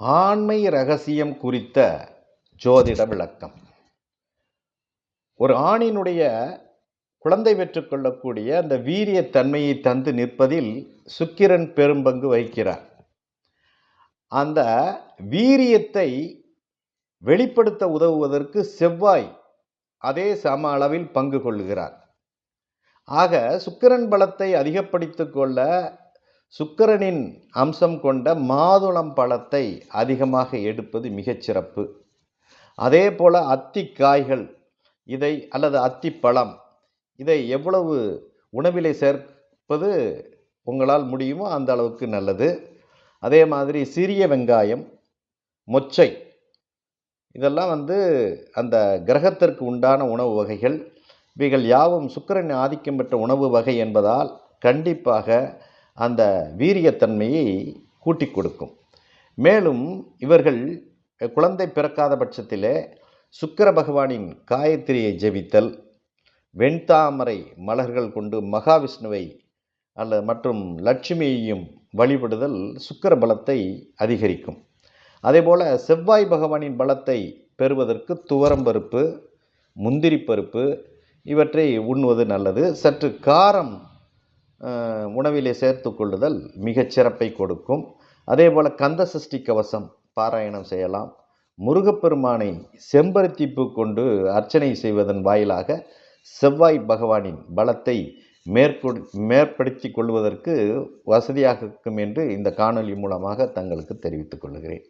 ஆண்மை ரகசியம் குறித்த ஜோதிட விளக்கம். ஒரு ஆணினுடைய குழந்தை பெற்றுக்கொள்ளக்கூடிய அந்த வீரியத்தன்மையை தந்து நிற்பதில் சுக்கிரன் பெரும்பங்கு வகிக்கிறார். அந்த வீரியத்தை வெளிப்படுத்த உதவுவதற்கு செவ்வாய் அதே சம அளவில் பங்கு கொள்கிறார். ஆக சுக்கிரன் பலத்தை அதிகப்படுத்திக் கொள்ள சுக்கரனின் அம்சம் கொண்ட மாதுளம் பழத்தை அதிகமாக எடுப்பது மிகச்சிறப்பு அதே போல் அத்தி காய்கள் இதை அல்லது அத்திப்பழம் இதை எவ்வளவு உணவிலே சேர்ப்பது உங்களால் முடியுமோ அந்த அளவுக்கு நல்லது. அதே மாதிரி சிறிய வெங்காயம் மொச்சை இதெல்லாம் வந்து அந்த கிரகத்திற்கு உண்டான உணவு வகைகள். இவைகள் யாவும் சுக்கரன் ஆதிக்கம் பெற்ற உணவு வகை என்பதால் கண்டிப்பாக அந்த வீரியத்தன்மையை கூட்டி கொடுக்கும். மேலும் இவர்கள் குழந்தை பிறக்காத பட்சத்திலே சுக்கர பகவானின் காயத்ரியை ஜெபித்தல் வெண்தாமரை மலர்கள் கொண்டு மகாவிஷ்ணுவை அல்லது மற்றும் லட்சுமியையும் வழிபடுதல் சுக்கர பலத்தை அதிகரிக்கும். அதேபோல் செவ்வாய் பகவானின் பலத்தை பெறுவதற்கு துவரம்பருப்பு முந்திரி பருப்பு இவற்றை உண்ணுவது நல்லது. சற்று காரம் உணவிலே சேர்த்து கொள்ளுதல் மிகச் சிறப்பை கொடுக்கும். அதேபோல் கந்த சஷ்டி கவசம் பாராயணம் செய்யலாம். முருகப்பெருமானை செம்பருத்திப்பு கொண்டு அர்ச்சனை செய்வதன் வாயிலாக செவ்வாய் பகவானின் பலத்தை மேற்கொடு மேற்படுத்தி கொள்வதற்கு வசதியாக இருக்கும் என்று இந்த காணொளி மூலமாக தங்களுக்கு தெரிவித்துக் கொள்கிறேன்.